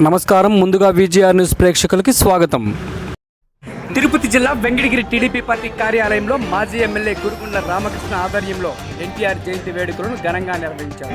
నమస్కారం. ముందుగా VGR news ప్రేక్షకులకి స్వాగతం. తిరుపతి జిల్లా వెంకటగిరి టీడీపీ పార్టీ కార్యాలయంలో మాజీ ఎమ్మెల్యే గురుగుండ్ల రామకృష్ణ ఆధ్వర్యంలో ఎన్టీఆర్ జయంతి వేడుకలను ఘనంగా నిర్వహించారు.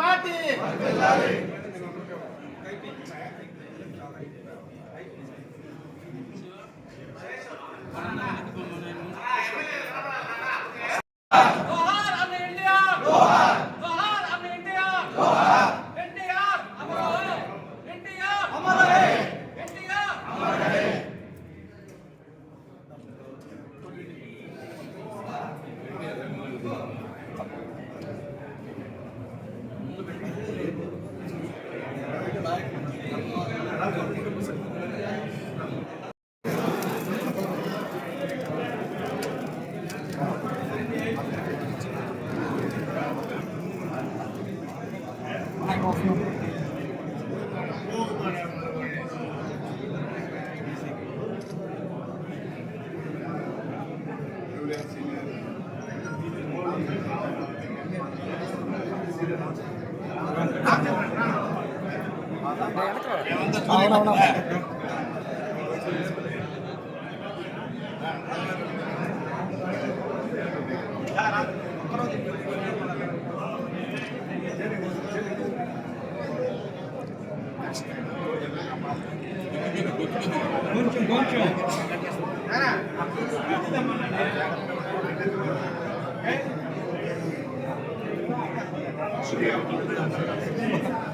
పార్టీ. ¿verdad? Porque అవునవునా కొంచెం కొంచెం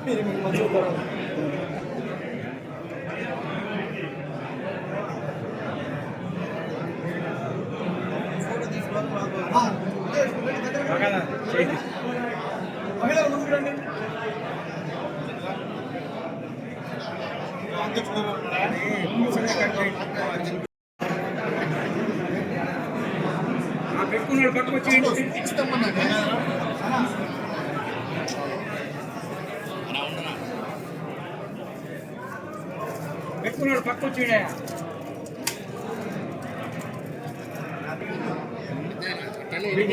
మీరు మంచి మహిళలు ముందుకు రండి పెట్టుకున్నాడు పట్టుకొచ్చి పెట్టుకున్నాడు పట్టుకొచ్చి చంద్ర బిడ్డ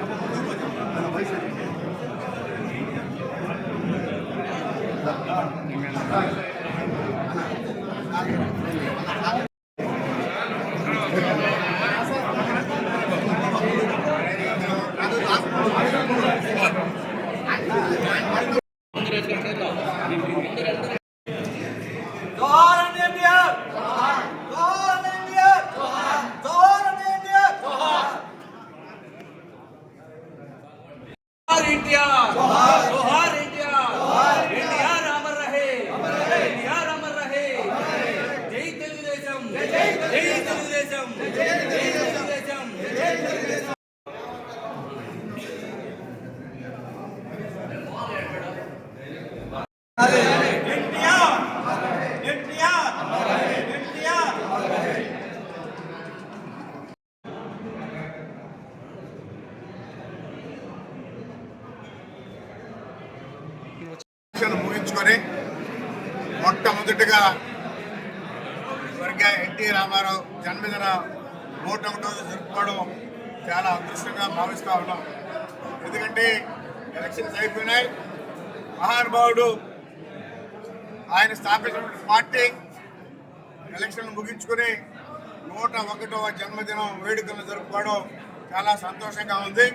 ಕಾಂಗ್ರೆಸ್ ಕಡೆ ಇದ್ದ ಹಿಂದಿನ మొట్టమొదటిగా స్వర్గీయ ఎన్టీ రామారావు జన్మదిన నూట ఒకటో జరుపుకోవడం చాలా అదృష్టంగా భావిస్తూ ఉన్నాం. ఎందుకంటే ఎలక్షన్స్ అయిపోయినాయి. మహానుభావుడు ఆయన స్థాపించినటువంటి పార్టీ ఎలక్షన్ ముగించుకుని నూట ఒకటవ జన్మదినం వేడుకలు జరుపుకోవడం చాలా సంతోషంగా ఉంది.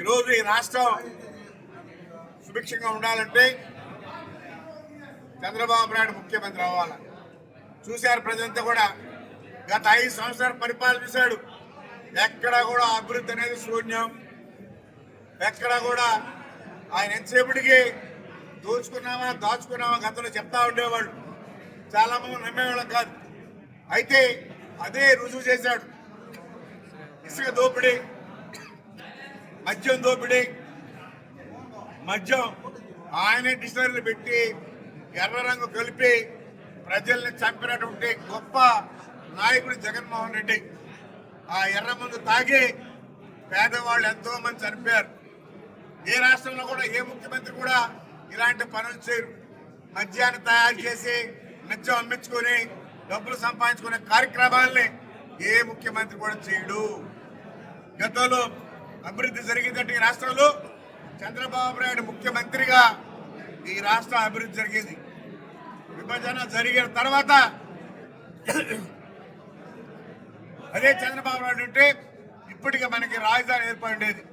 ఈరోజు ఈ రాష్ట్రం సుభిక్షంగా ఉండాలంటే చంద్రబాబు నాయుడు ముఖ్యమంత్రి అవ్వాలని చూశారు ప్రజలంతా కూడా. గత ఐదు సంవత్సరాలు పరిపాలన చూశాడు. ఎక్కడ కూడా అభివృద్ధి అనేది శూన్యం. ఎక్కడ కూడా ఆయన ఎంతసేపటికి దోచుకున్నామా దాచుకున్నామా గతంలో చెప్తా ఉండేవాళ్ళు. చాలా మంది నమ్మేవాళ్ళం కాదు. అయితే అదే రుజువు చేశాడు. ఇసుక దోపిడీ మద్యం దోపిడీ మద్యం ఆయనే డిక్షనరీలు పెట్టి ఎర్ర రంగు కలిపి ప్రజల్ని చంపినటువంటి గొప్ప నాయకుడు జగన్మోహన్ రెడ్డి. ఆ ఎర్ర మందు తాగి పేదవాళ్ళు ఎంతో మంది చనిపోయారు. ఏ రాష్ట్రంలో కూడా ఏ ముఖ్యమంత్రి కూడా ఇలాంటి పనులు చేయరు. మద్యాన్ని తయారు చేసి మద్యం అమ్మించుకొని డబ్బులు సంపాదించుకునే కార్యక్రమాల్ని ఏ ముఖ్యమంత్రి కూడా చేయడు. గతంలో అభివృద్ధి జరిగిందంటే ఈ రాష్ట్రంలో చంద్రబాబు నాయుడు ముఖ్యమంత్రిగా ఈ రాష్ట్ర అభివృద్ధి జరిగింది. విభజన జరిగిన తర్వాత అదే చంద్రబాబు నాయుడు ఉంటే ఇప్పటికే మనకి రాజధాని ఏర్పడేది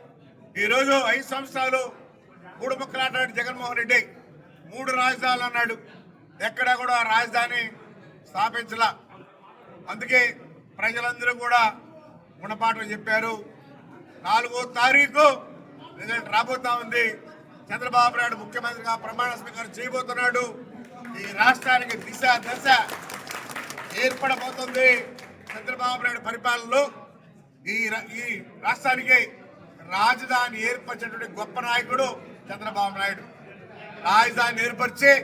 ఈరోజు ఐదు సంవత్సరాలు మూడు ముక్కలాంటి జగన్మోహన్ రెడ్డి. మూడు రాజధానులు అన్నాడు. ఎక్కడా కూడా రాజధాని స్థాపించలా. అందుకే ప్రజలందరూ కూడా గుణపాఠం చెప్పారు. నాలుగో తారీఖు రిజల్ట్ రాబోతా ఉంది. చంద్రబాబు నాయుడు ముఖ్యమంత్రిగా ప్రమాణ స్వీకారం చేయబోతున్నాడు. ఈ రాష్ట్రానికి దిశ దశ ఏర్పడబోతుంది చంద్రబాబు నాయుడు పరిపాలనలో. ఈ రా- ఈ రాష్ట్రానికి రాజధాని ఏర్పరిచినటువంటి గొప్ప నాయకుడు చంద్రబాబు నాయుడు. రాజధాని ఏర్పరిచి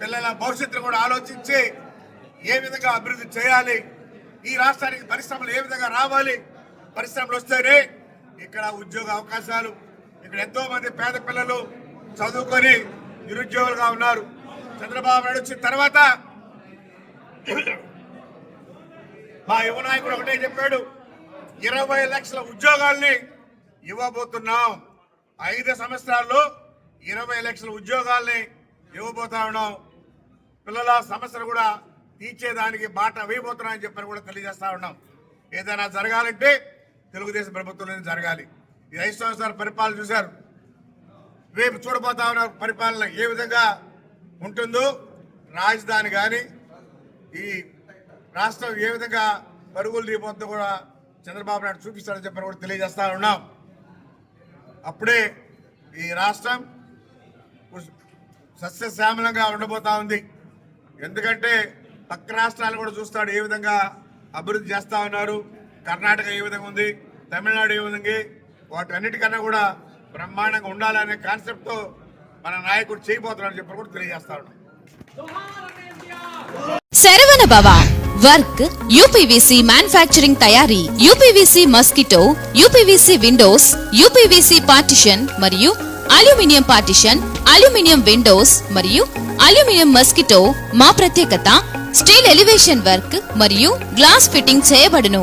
పిల్లల భవిష్యత్తును కూడా ఆలోచించి ఏ విధంగా అభివృద్ధి చేయాలి ఈ రాష్ట్రానికి పరిశ్రమలు ఏ విధంగా రావాలి పరిశ్రమలు వస్తేనే ఇక్కడ ఉద్యోగ అవకాశాలు. ఇక్కడ ఎంతో మంది పేద పిల్లలు చదువుకొని నిరుద్యోగులుగా ఉన్నారు. చంద్రబాబు నాయుడు వచ్చిన తర్వాత మా యువ నాయకుడు ఒకటే చెప్పాడు ఇరవై లక్షల ఉద్యోగాల్ని ఇవ్వబోతున్నాం. ఐదు సంవత్సరాల్లో ఇరవై లక్షల ఉద్యోగాల్ని ఇవ్వబోతా ఉన్నాం. పిల్లల సమస్యలు కూడా తీర్చేదానికి బాట వేయబోతున్నామని చెప్పని కూడా తెలియజేస్తా ఉన్నాం. ఏదైనా జరగాలంటే తెలుగుదేశం ప్రభుత్వంలోనే జరగాలి. ఈ ఐదు సంవత్సరాల పరిపాలన చూశారు. రేపు చూడబోతా ఉన్నారు పరిపాలన ఏ విధంగా ఉంటుందో రాజధాని కానీ ఈ రాష్ట్రం ఏ విధంగా పరుగులు తీయబోతుందో కూడా చంద్రబాబు నాయుడు చూపిస్తాడని చెప్పని కూడా తెలియజేస్తా ఉన్నాం. అప్పుడే ఈ రాష్ట్రం సస్యశ్యామలంగా ఉండబోతా ఉంది. ఎందుకంటే పక్క రాష్ట్రాలు కూడా చూస్తాడు ఏ విధంగా అభివృద్ధి చేస్తా ఉన్నారు. కర్ణాటక ఏ విధంగా ఉంది తమిళనాడు ఏ విధంగా వాటన్నిటికన్నా కూడా బ్రహ్మాండంగా ఉండాలనే కాన్సెప్ట్తో మన నాయకుడు చేయబోతున్నాడని చెప్పి కూడా తెలియజేస్తా ఉన్నాం. Saravana Bhava work UPVC manufacturing తయారీ UPVC mosquito UPVC windows UPVC partition మరియు అల్యూమినియం పార్టిషన్ అల్యూమినియం విండోస్ మరియు అల్యూమినియం మస్కిటో మా ప్రత్యేకత స్టీల్ ఎలివేషన్ వర్క్ మరియు గ్లాస్ ఫిట్టింగ్ చేయబడును.